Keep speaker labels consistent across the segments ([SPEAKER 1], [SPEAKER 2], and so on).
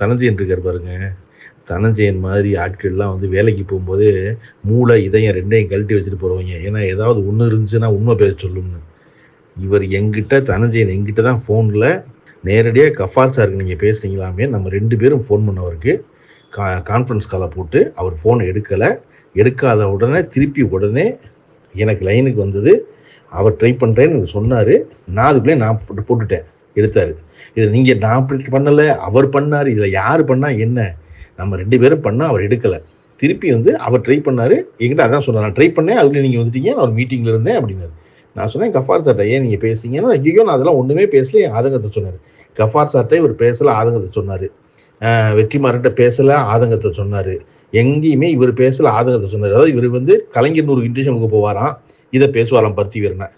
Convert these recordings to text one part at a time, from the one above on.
[SPEAKER 1] தனஞ்சயன் இருக்கார் பாருங்க. தனஞ்சயன் மாதிரி ஆட்கள்லாம் வந்து வேலைக்கு போகும்போது மூளை இதயம் ரெண்டையும் கழட்டி வச்சுட்டு போகிறவங்க ஏன்னா ஏதாவது ஒன்று இருந்துச்சுன்னா உண்மை பேச சொல்லும்னு. இவர் எங்கிட்ட தனஞ்சயன் எங்கிட்ட தான் ஃபோனில் நேரடியாக கஃபார் சாருக்கு நீங்கள் பேசுனீங்களாமே நம்ம ரெண்டு பேரும் ஃபோன் பண்ணவருக்கு கா கான்ஃபரன்ஸ் காலை போட்டு அவர் ஃபோனை எடுக்கலை. எடுக்காத உடனே திருப்பி உடனே எனக்கு லைனுக்கு வந்தது. அவர் ட்ரை பண்ணுறேன்னு எனக்கு சொன்னார். நான் அதுக்குள்ளே நான் போட்டு போட்டுட்டேன். எடுத்தார். இதில் நீங்கள் நான் அப்படி பண்ணலை அவர் பண்ணார் இதில் யார் பண்ணால் என்ன? நம்ம ரெண்டு பேரும் பண்ணால் அவர் எடுக்கலை. திருப்பி வந்து அவர் ட்ரை பண்ணார் என்கிட்ட அதான் சொன்னார் நான் ட்ரை பண்ணேன் அதில் நீங்கள் வந்துட்டீங்க நான் ஒரு மீட்டிங்கில் இருந்தேன் அப்படின்னாரு. நான் சொன்னேன் கஃபார் சார்ட்டை ஏன் நீங்கள் பேசுனீங்கன்னா ஐயோ நான் அதெல்லாம் ஒன்றுமே பேசல என் ஆதங்கத்தை சொன்னார். கஃபார் சார்ட்டை இவர் பேசல ஆதங்கத்தை சொன்னார். வெற்றிமாறன்ட்ட பேசலை ஆதங்கத்தை சொன்னார். எங்கேயுமே இவர் பேசல ஆதங்கத்தை சொன்னார். அதாவது இவர் வந்து கலைஞர் ஒரு இன்டர்வியூஷனுக்கு போவாராம் இதை பேசுவாராம் பருத்தி வீரனை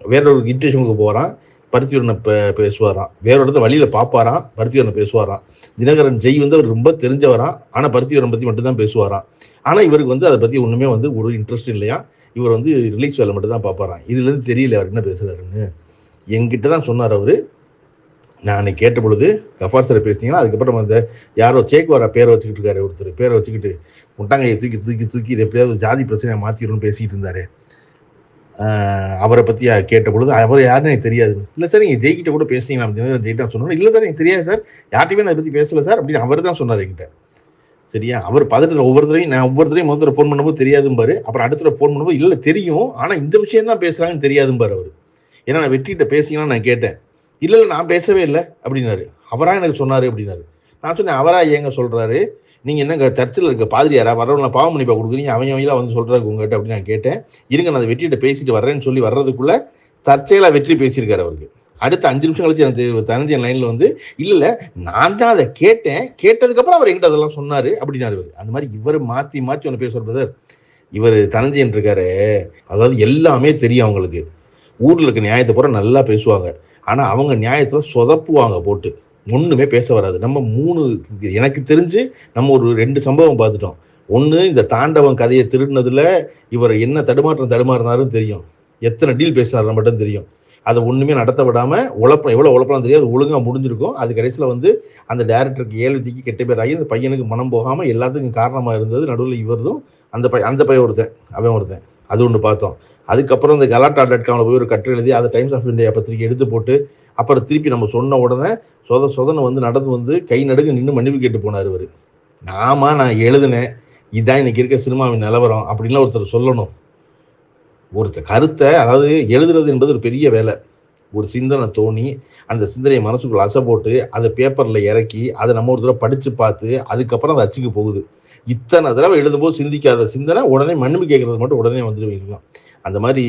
[SPEAKER 1] வேற ஒரு இன்டர்வியூஷனுக்கு போகிறான் பருத்திவரனை பேசுவாராம். வேற இடத்த வழியில் பார்ப்பாராம் பருத்திவரனை பேசுவாராம். தினகரன் ஜெய் வந்து அவர் ரொம்ப தெரிஞ்சவராம் ஆனால் பருத்தி பற்றி மட்டும்தான் பேசுவாராம். ஆனால் இவருக்கு வந்து அதை பற்றி ஒன்றுமே வந்து ஒரு இன்ட்ரெஸ்ட் இல்லையா? இவர் வந்து ரிலீஸ் வேலை மட்டும் தான் பார்ப்பாராம் இதுலேருந்து தெரியல அவர் என்ன பேசுகிறாருன்னு என்கிட்ட தான் சொன்னார் அவர். நான் அன்னைக்கு கேட்ட பொழுது கஃபார் சார் பேசினீங்கன்னா அதுக்கப்புறம் அந்த யாரோ சேக்குவாரா பேரை வச்சுக்கிட்டு இருக்காரு ஒருத்தர். பேரை வச்சுக்கிட்டு முட்டாங்கையை தூக்கி தூக்கி தூக்கி இது எப்படியாவது ஜாதி பிரச்சனையை மாற்றிடணும்னு பேசிகிட்டு இருந்தார். அவரை பற்றி கேட்ட பொழுது அவர் யாருன்னு எனக்கு தெரியாது. இல்லை சார் நீங்கள் ஜெய்கிட்ட கூட பேசுனீங்களா? தினகரன் ஜெயிட்டா சொன்னோம் இல்லை சார் எனக்கு தெரியாது சார் யார்ட்டையுமே அதை பற்றி பேசலை சார் அப்படின்னு அவர் தான் சொன்னார் என்கிட்ட. சரியா? அவர் பதட்டத்தில் ஒவ்வொருத்தரையும் நான் ஒவ்வொருத்தரையும் முதல்ல ஃபோன் பண்ணும்போது தெரியாதும்பாரு. அப்புறம் அடுத்த ஃபோன் பண்ணும்போது இல்லை தெரியும். ஆனால் இந்த விஷயம் தான் பேசுகிறாங்கன்னு தெரியாதும்பாரு அவர். ஏன்னா நான் வெற்றிகிட்ட பேசிங்கன்னா நான் கேட்டேன். இல்லை இல்லை நான் பேசவே இல்லை அப்படின்னாரு. அவராக எனக்கு சொன்னார் அப்படின்னாரு. நான் சொன்னேன் அவராக ஏங்க சொல்கிறாரு நீங்கள் என்னங்க சர்ச்சில் இருக்க பாதிரியாரா? வரவங்கள பாவம் மன்னிப்பா கொடுக்குறீங்க. அவன் அவங்களாம் வந்து சொல்கிறாரு உங்ககிட்ட அப்படின்னு நான் கேட்டேன். இருங்க நான் அதை வெற்றிகிட்ட பேசிட்டு வர்றேன்னு சொல்லி வர்றதுக்குள்ளே தற்செயலாக வெற்றி பேசியிருக்காரு அவருக்கு. அடுத்த அஞ்சு நிமிஷம் கழிச்சு எனக்கு தனஞ்சன் லைனில் வந்து இல்லை இல்லை நான் தான் அதை கேட்டேன். கேட்டதுக்கப்புறம் அவர் எங்கிட்ட அதெல்லாம் சொன்னார். அப்படின்னாரு இவர். அந்த மாதிரி இவர் மாற்றி மாற்றி ஒன்று பேசுவார் பிரதர் இவர் தனஞ்சயன் இருக்காரு. அதாவது எல்லாமே தெரியும் அவங்களுக்கு. ஊரில் இருக்க நியாயத்தை பூரா நல்லா பேசுவாங்க. ஆனால் அவங்க நியாயத்தில் சொதப்புவாங்க போட்டு. ஒன்றுமே பேச வராது. நம்ம மூணு எனக்கு தெரிஞ்சு நம்ம ஒரு ரெண்டு சம்பவம் பார்த்துட்டோம். ஒன்று இந்த தாண்டவன் கதையை திருடினதில் இவர் என்ன தடுமாற்றம் தடுமாறினாருன்னு தெரியும். எத்தனை டீல் பேசினார் மட்டும் தெரியும். அதை ஒன்றுமே நடத்த விடாமல் உழப்பம் எவ்வளோ உழப்பம் தெரியாது. ஒழுங்காக முடிஞ்சிருக்கும். அது கடைசியில் வந்து அந்த டேரக்டருக்கு ஏழுதிக்கு கெட்ட பேர் ஆகி அந்த பையனுக்கு மனம் போகாமல் எல்லாத்துக்கும் காரணமாக இருந்தது. நடுவில் இவர்தும் அந்த பையன் அந்த பையன் ஒருத்தன் அவன் ஒருத்தன். அது ஒன்று பார்த்தோம். அதுக்கப்புறம் இந்த கலாட்டா டாட் காமில் போய் ஒரு கட்டுரை எழுதி அதை டைம்ஸ் ஆஃப் இந்தியா பத்திரிக்கை எடுத்து போட்டு அப்புறம் திருப்பி நம்ம சொன்ன உடனே சொத சொதனை வந்து நடந்து வந்து கை நடுங்க நின்று மன்னிப்பு கேட்டு போனார் இவர். ஆமா நான் எழுதினேன். இதுதான் இன்னைக்கு இருக்க சினிமாவின் நிலவரம் அப்படின்லாம் ஒருத்தர் சொல்லணும். ஒருத்தர் கருத்தை அதாவது எழுதுறது என்பது ஒரு பெரிய வேலை. ஒரு சிந்தனை தோணி அந்த சிந்தனையை மனசுக்குள்ள அசை போட்டு அதை பேப்பரில் இறக்கி அதை நம்ம ஒரு தடவை படித்து பார்த்து அதுக்கப்புறம் அது அச்சுக்கு போகுது. இத்தனை தடவை எழுதும்போது சிந்திக்காத சிந்தனை உடனே மன்னிப்பு கேட்கறது மட்டும் உடனே வந்துடுவீங்களாம் அந்த மாதிரி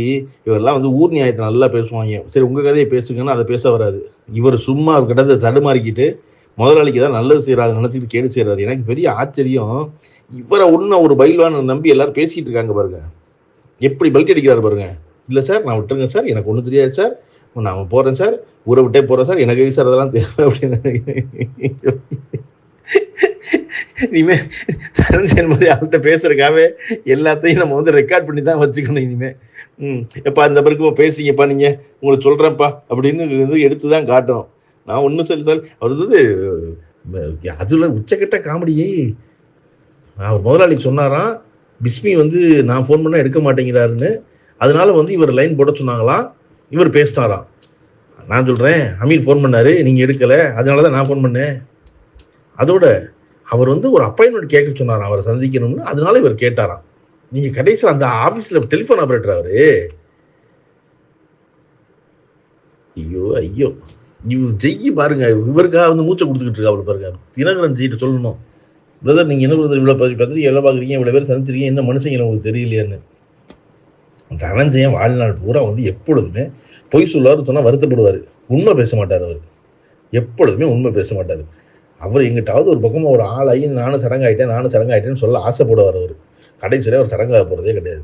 [SPEAKER 1] இவரெல்லாம் வந்து ஊர் நியாயத்தை நல்லா பேசுவாங்க. சரி உங்கள் கதையை பேசுங்கன்னு அதை பேச வராது. இவர் சும்மா கிடந்த தடுமாறிக்கிட்டு முதலாளிக்கு தான் நல்லது செய்கிறாரு நினச்சிக்கிட்டு கேடு செய்கிறாரு எனக்கு பெரிய ஆச்சரியம். இவரை ஒன்று ஒரு பயில்வான நம்பி எல்லாரும் பேசிகிட்டு இருக்காங்க பாருங்க. எப்படி பல்க் அடிக்கிறாரு பாருங்க. இல்லை சார் நான் விட்டுருங்க சார். எனக்கு ஒன்றும் தெரியாது சார். நான் போகிறேன் சார். ஊரை விட்டே போகிறேன் சார். எனக்கு சார் அதெல்லாம் தேவை அப்படின்னு இனிமே தரஞ்சன் மாதிரி அவள்கிட்ட பேசுறதுக்காகவே எல்லாத்தையும் நம்ம வந்து ரெக்கார்ட் பண்ணி தான் வச்சுக்கணும் இனிமே. ம். எப்பா இந்த பிறகு பேசிங்கப்பா நீங்க. உங்களுக்கு சொல்றேன்ப்பா அப்படின்னு வந்து எடுத்து தான் காட்டணும். நான் ஒன்றும் சொல்லி சார். அவர் வந்து அதுல உச்சக்கட்ட காமெடியே அவர் முதலாளி சொன்னாராம். பிஸ்மி வந்து நான் ஃபோன் பண்ணால் எடுக்க மாட்டேங்கிறாருன்னு. அதனால வந்து இவர் லைன் போட சொன்னாங்களாம். இவர் பேசினாராம். நான் சொல்கிறேன் அமீர் ஃபோன் பண்ணார் நீங்கள் எடுக்கலை. அதனால தான் நான் ஃபோன் பண்ணேன். அதோட அவர் வந்து ஒரு அப்பாயின்மெண்ட் கேட்க சொன்னாராம். அவரை சந்திக்கணும்னு. அதனால இவர் கேட்டாராம். நீங்க கடைசியில் அந்த ஆபீஸ்ல டெலிஃபோன் ஆபரேட்டர் அவரு. ஐயோ ஐயோ. இவர் ஜெய்யி பாருங்க. இவருக்காக வந்து மூச்சை கொடுத்துக்கிட்டு இருக்கா அவர் பாருங்க. தினகரன் ஜெயிட்ட சொல்லணும். பிரதர் நீங்க என்ன பிரதர் இவ்வளோ பத்திரிக்கை எல்லாம் பார்க்குறீங்க இவ்வளோ பேர் சந்திச்சிருக்கீங்க. என்ன மனுஷங்க உங்களுக்கு தெரியலையான்னு. தனஞ்சயன் வாழ்நாள் பூரா வந்து எப்பொழுதுமே பொய் சொல்லுவார்னு சொன்னால் வருத்தப்படுவார். உண்மை பேச மாட்டார் அவர். எப்பொழுதுமே உண்மை பேச மாட்டார். அவர் எங்கிட்டாவது ஒரு பக்கமாக ஒரு ஆளாகி நானும் சடங்காயிட்டேன் நானும் சடங்காயிட்டேன்னு சொல்ல ஆசைப்படுவார் அவர். கடைசியில் அவர் சடங்காக போகிறதே கிடையாது.